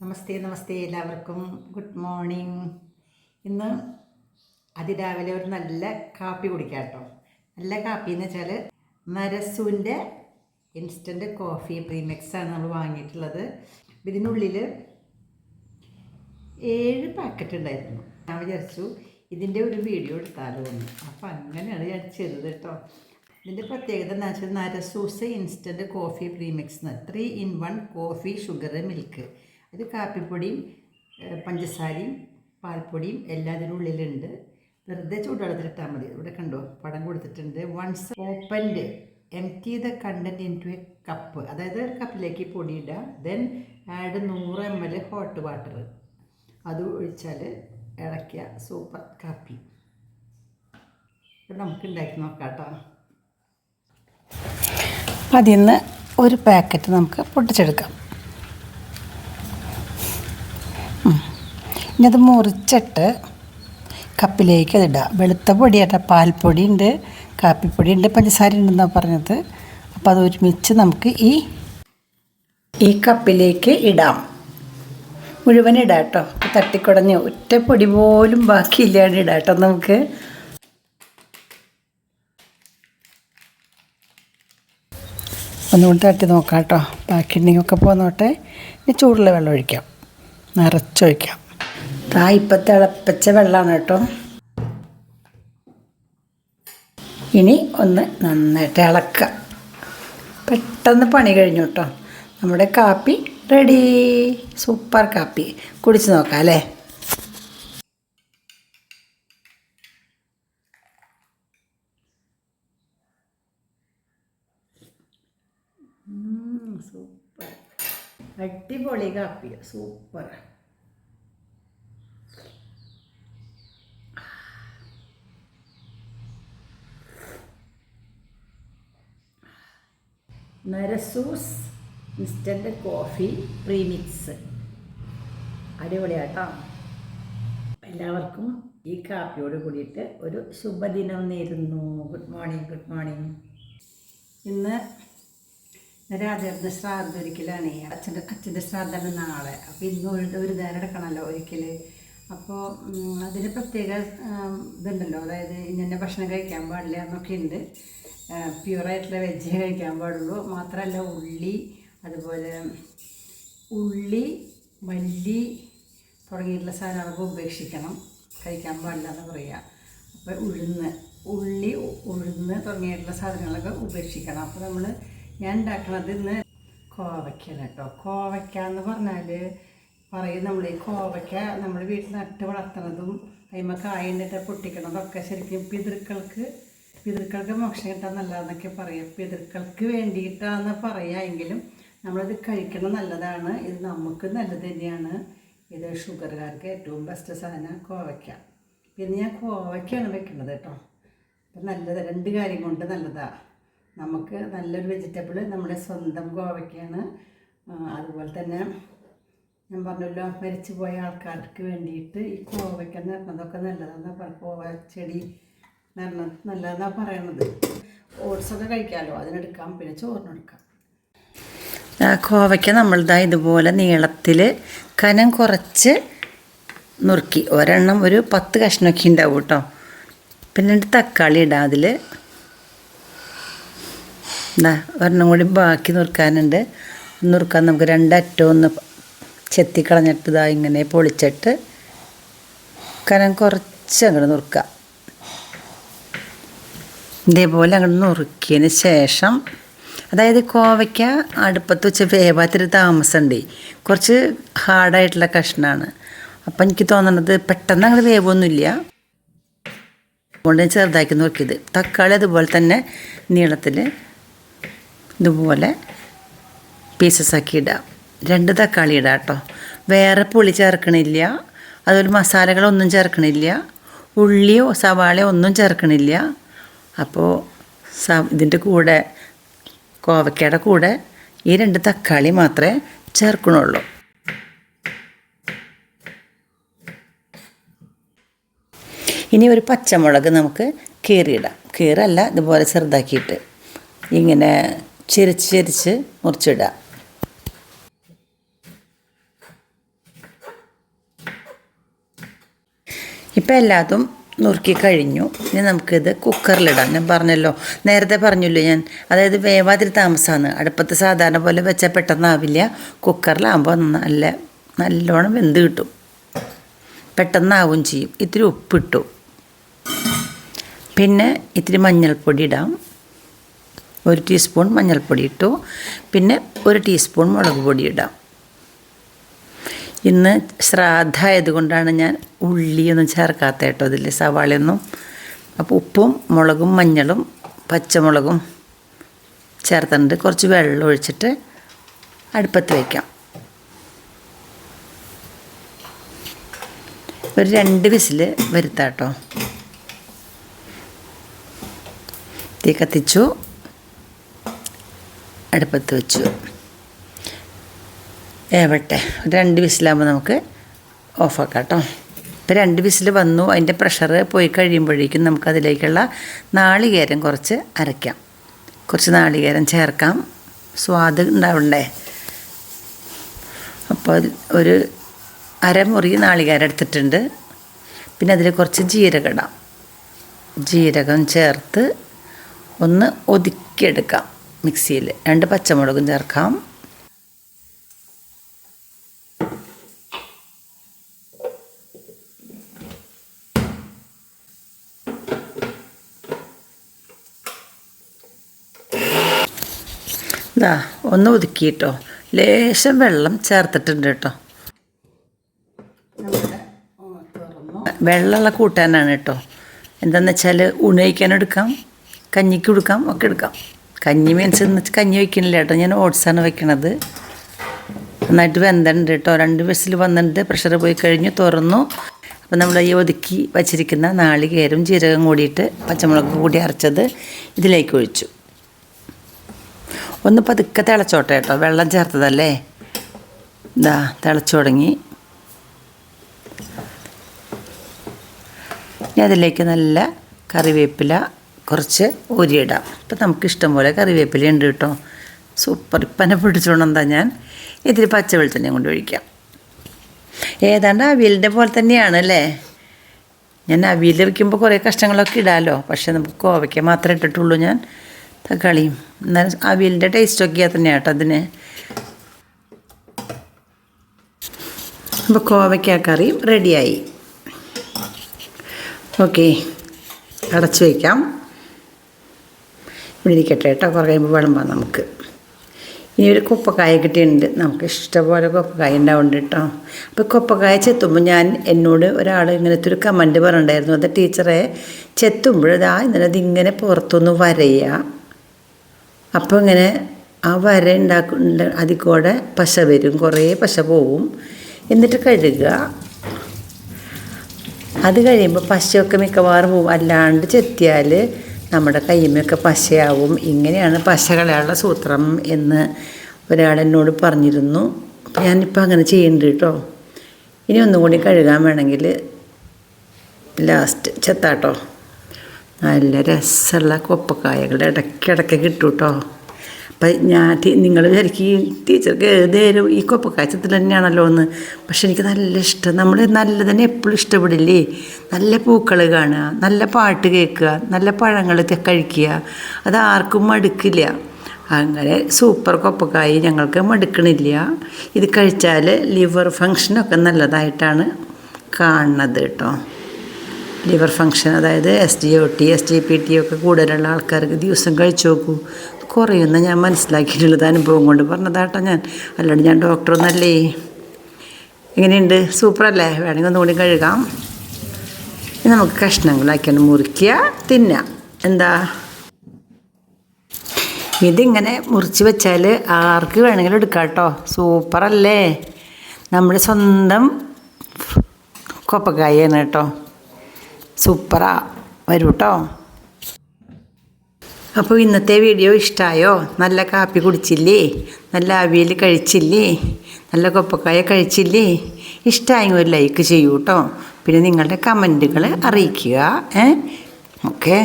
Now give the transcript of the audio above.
നമസ്തേ നമസ്തേ എല്ലാവർക്കും. Good morning. ഇന്ന് അതിരാവിലെ ഒരു നല്ല കാപ്പി കുടിക്കാം കേട്ടോ. നല്ല കാപ്പി എന്ന് വെച്ചാൽ നരസുവിന്റെ ഇൻസ്റ്റന്റ് കോഫി പ്രീമിക്സാണ് നമ്മൾ വാങ്ങിയിട്ടുള്ളത്. ഇതിനുള്ളിൽ ഏഴ് പാക്കറ്റ് ഉണ്ടായിരുന്നു. ഞാൻ വിചാരിച്ചു ഇതിന്റെ ഒരു വീഡിയോ എടുത്താലോ എന്ന്. അപ്പം അങ്ങനെയാണ് ഞാൻ ചെയ്തത് കേട്ടോ. ഇതിന്റെ പ്രത്യേകത എന്ന് വെച്ചാൽ Narasus instant coffee premix three in one coffee sugar milk ഇത് കാപ്പിപ്പൊടിയും പഞ്ചസാരയും പാൽപ്പൊടിയും എല്ലാം ഇതിനുള്ളിലുണ്ട് വെറുതെ ചൂടുവെള്ളത്തിലിട്ടാൽ മതി. ഇവിടെ കണ്ടോ പടം കൊടുത്തിട്ടുണ്ട്. Once opened empty the content into a cup അതായത് ഒരു കപ്പിലേക്ക് പൊടി ദെൻ ആഡ് നൂറ് എം എൽ ഹോട്ട് വാട്ടർ അത് ഒഴിച്ചാൽ ഇളക്കിയ സൂപ്പർ കാപ്പി. നമുക്ക് ഉണ്ടാക്കി നോക്കാം അതിൽ നിന്ന് ഒരു പാക്കറ്റ് നമുക്ക് പൊട്ടിച്ചെടുക്കാം. ഇനി അത് മുറിച്ചിട്ട് കപ്പിലേക്ക് അതിടുക വെളുത്ത പൊടിയാട്ട. പാൽപ്പൊടി ഉണ്ട് കാപ്പിപ്പൊടി ഉണ്ട് പഞ്ചസാര ഉണ്ടെന്നാണ് പറഞ്ഞത്. അപ്പോൾ അത് ഒരുമിച്ച് നമുക്ക് ഈ ഈ കപ്പിലേക്ക് ഇടാം. മുഴുവൻ ഇടാം കേട്ടോ. തട്ടിക്കുടഞ്ഞ് ഒറ്റ പൊടി പോലും ബാക്കിയില്ലാണ്ട് ഇടാം കേട്ടോ നമുക്ക്. ഒന്നുകൊണ്ട് തട്ടി നോക്കാം കേട്ടോ. ബാക്കി ഉണ്ടെങ്കിൽ ഒക്കെ പോന്നോട്ടെ. ഇനി ചൂടുള്ള വെള്ളം ഒഴിക്കാം. നിറച്ചൊഴിക്കാം. താ ഇപ്പം തിളപ്പിച്ച വെള്ളമാണ് കേട്ടോ. ഇനി ഒന്ന് നന്നായിട്ട് ഇളക്കുക പെട്ടെന്ന് പണി കഴിഞ്ഞു കേട്ടോ. നമ്മുടെ കാപ്പി റെഡി. സൂപ്പർ കാപ്പി. കുടിച്ച് നോക്കാം അല്ലേ? സൂപ്പർ. അടിപൊളി കാപ്പി super Narasus instant coffee premix അടിപൊളിയാട്ടോ. എല്ലാവർക്കും ഈ കാപ്പിയോട് കൂടിയിട്ട് ഒരു ശുഭദിനം നേരുന്നു. ഗുഡ് മോർണിംഗ് ഗുഡ് മോർണിംഗ് ഇന്ന് രാജാവിന്റെ ശ്രാദ്ധം ഒരിക്കലാണ്. അച്ഛന്റെ അച്ഛന്റെ ശ്രാദ്ധമാണ് നാളെ. അപ്പോൾ ഇന്ന് ഒരു നേരം എടുക്കണമല്ലോ ഒരിക്കൽ അപ്പോൾ അതിന് പ്രത്യേക ഇതുണ്ടല്ലോ. അതായത് ഇന്ന ഭക്ഷണം കഴിക്കാൻ പാടില്ല എന്നൊക്കെ ഉണ്ട് പ്യുവറായിട്ടുള്ള വെജ് കഴിക്കാൻ പാടുള്ളൂ. മാത്രമല്ല ഉള്ളി അതുപോലെ ഉള്ളി മല്ലി തുടങ്ങിയിട്ടുള്ള സാധനങ്ങളൊക്കെ ഉപേക്ഷിക്കണം. കഴിക്കാൻ പാടില്ല എന്ന് പറയുക അപ്പോൾ ഉഴുന്ന് ഉള്ളി ഉഴുന്ന് തുടങ്ങിയിട്ടുള്ള സാധനങ്ങളൊക്കെ ഉപേക്ഷിക്കണം. അപ്പോൾ നമ്മൾ ഞാൻ ഉണ്ടാക്കുന്നത് ഇന്ന് കോവയ്ക്കാണ് കേട്ടോ. കോവയ്ക്ക എന്ന് പറഞ്ഞാൽ പറയും നമ്മൾ ഈ കോവയ്ക്ക നമ്മൾ വീട്ടിൽ നട്ട് വളർത്തുന്നതും അതിമ കായണ്ടിട്ട് പൊട്ടിക്കണതൊക്കെ ശരിക്കും പിതൃക്കൾക്ക് പിതൃക്കൾക്ക് മോക്ഷം കിട്ടാൻ നല്ലതെന്നൊക്കെ പറയും. പിതൃക്കൾക്ക് വേണ്ടിയിട്ടാന്ന് പറയാ എങ്കിലും നമ്മളത് കഴിക്കണം നല്ലതാണ്. ഇത് നമുക്ക് നല്ലത് തന്നെയാണ്. ഇത് ഷുഗറുകാർക്ക് ഏറ്റവും ബെസ്റ്റ് സാധനം കോവയ്ക്ക. പിന്നെ ഞാൻ കോവയ്ക്കാണ് വെക്കുന്നത് കേട്ടോ. അപ്പം നല്ലത്. രണ്ട് കാര്യം കൊണ്ട് നല്ലതാണ് നമുക്ക് നല്ലൊരു വെജിറ്റബിൾ നമ്മുടെ സ്വന്തം കോവയ്ക്കാണ് അതുപോലെ തന്നെ ഞാൻ പറഞ്ഞല്ലോ മരിച്ചു പോയ ആൾക്കാർക്ക് വേണ്ടിയിട്ട് ഈ കോവയ്ക്ക നിറഞ്ഞതൊക്കെ നല്ലതാണ് നല്ലതാണെന്നാ പറ കോവ ചെടി നിറഞ്ഞ നല്ലതെന്നാണ് പറയണത്. ഓട്സൊക്കെ കഴിക്കാമല്ലോ അതിനെടുക്കാം പിന്നെ ചോറിനെടുക്കാം കോവയ്ക്ക നമ്മളിതാ ഇതുപോലെ നീളത്തിൽ കനം കുറച്ച് നുറുക്കി. ഒരെണ്ണം ഒരു പത്ത് കഷ്ണമൊക്കെ ഉണ്ടാവും കേട്ടോ. പിന്നെ തക്കാളി ഇടാം അതിൽ എന്താ ഒരെണ്ണം കൂടി ബാക്കി നുറുക്കാനുണ്ട്. നുറുക്കാൻ നമുക്ക് രണ്ടറ്റം ഒന്ന് ചെത്തി കളഞ്ഞിട്ട് ഇതാ ഇങ്ങനെ പൊളിച്ചിട്ട് കനം കുറച്ച് അങ്ങോട്ട് നുറുക്കുക ഇതേപോലെ അങ്ങോട്ട് നുറുക്കിയതിന് ശേഷം അതായത് കോവയ്ക്ക അടുപ്പത്ത് വെച്ച് വേവാത്തൊരു താമസമുണ്ട്. കുറച്ച് ഹാർഡായിട്ടുള്ള കഷ്ണമാണ് അപ്പം എനിക്ക് തോന്നണത് പെട്ടെന്ന് അങ്ങനെ വേവൊന്നുമില്ല. അതുകൊണ്ട് ഞാൻ ചെറുതാക്കി നോക്കിയത് തക്കാളി അതുപോലെ തന്നെ നീളത്തിൽ ഇതുപോലെ പീസസ് ആക്കി ഇടാം. രണ്ട് തക്കാളി ഇടാം കേട്ടോ. വേറെ പുളി ചേർക്കണില്ല. അതുപോലെ മസാലകളൊന്നും ചേർക്കണില്ല. ഉള്ളിയോ സവാളയോ ഒന്നും ചേർക്കണില്ല. അപ്പോൾ സ ഇതിന്റെ കൂടെ കോവയ്ക്കയുടെ കൂടെ ഈ രണ്ട് തക്കാളി മാത്രമേ ചേർക്കണുള്ളൂ. ഇനി ഒരു പച്ചമുളക് നമുക്ക് കീറിയിടാം. കീറല്ല ഇതുപോലെ ചെറുതാക്കിയിട്ട് ഇങ്ങനെ ചിരിച്ച് ചിരിച്ച് മുറിച്ചിടാം. ഇപ്പം എല്ലാതും നുറുക്കി കഴിഞ്ഞു. ഇനി നമുക്കിത് കുക്കറിലിടാം. ഞാൻ പറഞ്ഞല്ലോ നേരത്തെ പറഞ്ഞല്ലോ ഞാൻ. അതായത് വേവാതിരി താമസമാണ് അടുപ്പത്ത് സാധാരണ പോലെ വെച്ചാൽ പെട്ടെന്നാവില്ല. കുക്കറിലാകുമ്പോൾ നല്ല നല്ലോണം വെന്ത് കിട്ടും. പെട്ടെന്നാവും ചെയ്യും. ഇത്തിരി ഉപ്പിട്ടു. പിന്നെ ഇത്തിരി മഞ്ഞൾപ്പൊടി ഇടാം. ഒരു ടീസ്പൂൺ മഞ്ഞൾപ്പൊടി ഇട്ടു. പിന്നെ ഒരു ടീസ്പൂൺ മുളക് പൊടി ഇടാം. ഇന്ന് ശ്രാദ്ധ ആയതുകൊണ്ടാണ് ഞാൻ ഉള്ളിയൊന്നും ചേർക്കാത്ത കേട്ടോ ഇതിൽ സവാളയൊന്നും. അപ്പോൾ ഉപ്പും മുളകും മഞ്ഞളും പച്ചമുളകും ചേർത്തിട്ടുണ്ട്. കുറച്ച് വെള്ളം ഒഴിച്ചിട്ട് അടുപ്പത്ത് വയ്ക്കാം ഒരു രണ്ട് വിസിൽ വരുത്താട്ടോ തീ കത്തിച്ചു. അടുപ്പത്ത് വെച്ചു. ഏവട്ടെ രണ്ട് വിസിലാകുമ്പോൾ നമുക്ക് ഓഫാക്കാം കേട്ടോ ഇപ്പോൾ രണ്ട് വിസിൽ വന്നു അതിന്റെ പ്രഷർ പോയി കഴിയുമ്പോഴേക്കും നമുക്കതിലേക്കുള്ള നാളികേരം കുറച്ച് അരയ്ക്കാം. കുറച്ച് നാളികേരം ചേർക്കാം. സ്വാദ് ഉണ്ടാവണ്ടേ? അപ്പോൾ ഒരു അരമുറി നാളികേരം എടുത്തിട്ടുണ്ട്. പിന്നെ അതിൽ കുറച്ച് ജീരകം ഇടാം. ജീരകം ചേർത്ത് ഒന്ന് ഒതുക്കിയെടുക്കാം മിക്സിയിൽ രണ്ട് പച്ചമുളകും ചേർക്കാം. ഇതാ ഒന്ന് ഒതുക്കിയിട്ടോ. ലേശം വെള്ളം ചേർത്തിട്ടുണ്ട് കേട്ടോ. വെള്ളമുള്ള കൂട്ടാനാണ് കേട്ടോ. എന്താണെന്ന് വെച്ചാൽ ഉണയിക്കാൻ എടുക്കാം കഞ്ഞിക്ക് കൊടുക്കാം ഒക്കെ എടുക്കാം. കഞ്ഞി മീൻസ് എന്ന് വെച്ചാൽ കഞ്ഞി വയ്ക്കണില്ല കേട്ടോ. ഞാൻ ഓട്സാണ് വയ്ക്കണത്. നന്നായിട്ട് വെന്തണ്ട് കേട്ടോ. രണ്ട് വിസിൽ വന്നിട്ട് പ്രഷർ പോയി കഴിഞ്ഞു തുറന്നു. അപ്പോൾ നമ്മൾ ഈ ഒതുക്കി വച്ചിരിക്കുന്ന നാളികേരും ജീരകം കൂടിയിട്ട് പച്ചമുളക് കൂടി അരച്ചത് ഇതിലേക്ക് ഒഴിച്ചു. ഒന്ന് പതുക്കെ തിളച്ചോട്ടെ കേട്ടോ. വെള്ളം ചേർത്തതല്ലേ? ഇതാ തിളച്ചു തുടങ്ങി. ഇനി അതിലേക്ക് നല്ല കറിവേപ്പില കുറച്ച് ഊരിയിടാം ഇപ്പം നമുക്ക് ഇഷ്ടം പോലെ കറിവേപ്പില ഉണ്ട് കേട്ടോ. സൂപ്പർ. ഇപ്പനെ പിടിച്ചോണെന്താ ഞാൻ. ഇതിൽ പച്ച വെളിച്ചെണ്ണയും കൊണ്ട് ഒഴിക്കാം. ഏതാണ്ട് അവിയലിന്റെ പോലെ തന്നെയാണ് അല്ലേ? ഞാൻ അവിയൽ വയ്ക്കുമ്പോൾ കുറേ കഷ്ടങ്ങളൊക്കെ ഇടാമല്ലോ പക്ഷേ നമുക്ക് കോവയ്ക്ക മാത്രമേ ഇട്ടിട്ടുള്ളൂ ഞാൻ. തക്കാളിയും. എന്നാലും അവിയലിന്റെ ടേസ്റ്റൊക്കെ തന്നെയാണ് കേട്ടോ അതിന്. അപ്പോൾ കോവയ്ക്ക റെഡിയായി. ഓക്കെ അടച്ചു വയ്ക്കാം ഇവിടെ ഇരിക്കട്ടെ കേട്ടോ കുറേ കഴിയുമ്പോൾ വിളമ്പാം നമുക്ക്. ഇനി ഒരു കുപ്പക്കായ കിട്ടിയിട്ടുണ്ട്. നമുക്ക് ഇഷ്ടപോലെ കുപ്പക്കായ ഉണ്ടാവുന്നുണ്ട് കേട്ടോ. അപ്പോൾ കുപ്പക്കായ ചെത്തുമ്പോൾ ഞാൻ എന്നോട് ഒരാൾ ഇങ്ങനത്തെ ഒരു കമന്റ് പറഞ്ഞിട്ടുണ്ടായിരുന്നു. അത് ടീച്ചറെ ചെത്തുമ്പോഴതാ ഇന്നലെ ഇതിങ്ങനെ പുറത്തൊന്ന് വരയുക അപ്പോൾ ഇങ്ങനെ ആ വര ഉണ്ടാക്കുന്ന അതിൽ കൂടെ പശ വരും. കുറേ പശ പോവും. എന്നിട്ട് കഴുകുക. അത് കഴിയുമ്പോൾ പശയൊക്കെ മിക്കവാറും പോവും. അല്ലാണ്ട് ചെത്തിയാൽ നമ്മുടെ കയ്യുമൊക്കെ പശയാവും. ഇങ്ങനെയാണ് പശ കളയാനുള്ള സൂത്രം എന്ന് ഒരാൾ എന്നോട് പറഞ്ഞിരുന്നു. ഞാനിപ്പോൾ അങ്ങനെ ചെയ്യുന്നുണ്ട് കേട്ടോ. ഇനി ഒന്നുകൂടി കഴുകാൻ വേണമെങ്കിൽ ലാസ്റ്റ് ചെത്താട്ടോ. നല്ല രസമുള്ള കൊപ്പക്കായകൾ ഇടയ്ക്കിടയ്ക്ക് കിട്ടും കേട്ടോ അപ്പം ഞാൻ നിങ്ങൾ വിചാരിക്കും ടീച്ചർക്ക് ഏതേരും ഈ കൊപ്പക്കാച്ചത്തിൽ തന്നെയാണല്ലോ എന്ന്. പക്ഷെ എനിക്ക് നല്ല ഇഷ്ടം. നമ്മൾ നല്ല തന്നെ എപ്പോഴും ഇഷ്ടപ്പെടില്ലേ? നല്ല പൂക്കൾ കാണുക നല്ല പാട്ട് കേൾക്കുക നല്ല പഴങ്ങൾ കഴിക്കുക. അത് ആർക്കും മടുക്കില്ല. അങ്ങനെ സൂപ്പർ കൊപ്പക്കായി ഞങ്ങൾക്ക് മടുക്കണില്ല. ഇത് കഴിച്ചാൽ ലിവർ ഫങ്ഷനൊക്കെ നല്ലതായിട്ടാണ് കാണുന്നത് കേട്ടോ. ലിവർ ഫങ്ഷൻ അതായത് S D O T S D P T ഒക്കെ കൂടുതലുള്ള ആൾക്കാർക്ക് ദിവസം കഴിച്ചു നോക്കൂ. കുറയുന്ന ഞാൻ മനസ്സിലാക്കിയിട്ടുള്ളത് അനുഭവം കൊണ്ട് പറഞ്ഞതാട്ടോ ഞാൻ. അല്ലാണ്ട് ഞാൻ ഡോക്ടറൊന്നല്ലേ എങ്ങനെയുണ്ട്? സൂപ്പറല്ലേ? വേണമെങ്കിൽ ഒന്നുകൂടി കഴുകാം. ഇനി നമുക്ക് കഷ്ണങ്ങളാക്കിയാണ് മുറിക്കുക തിന്നാം എന്താ? ഇതിങ്ങനെ മുറിച്ച് വെച്ചാൽ ആർക്ക് വേണമെങ്കിലും എടുക്കാം കേട്ടോ. സൂപ്പറല്ലേ? നമ്മുടെ സ്വന്തം കൊപ്പക്കായാണ് കേട്ടോ. സൂപ്പറാ. വരൂ കേട്ടോ അപ്പോൾ ഇന്നത്തെ വീഡിയോ ഇഷ്ടമായോ നല്ല കാപ്പി കുടിച്ചില്ലേ? നല്ല അവിയൽ കഴിച്ചില്ലേ? നല്ല കൊപ്പക്കായ കഴിച്ചില്ലേ? ഇഷ്ടമായെങ്കിൽ ഒരു ലൈക്ക് ചെയ്യൂ കേട്ടോ പിന്നെ നിങ്ങളുടെ കമന്റുകൾ അറിയിക്കുക ഏ? ഓക്കെ.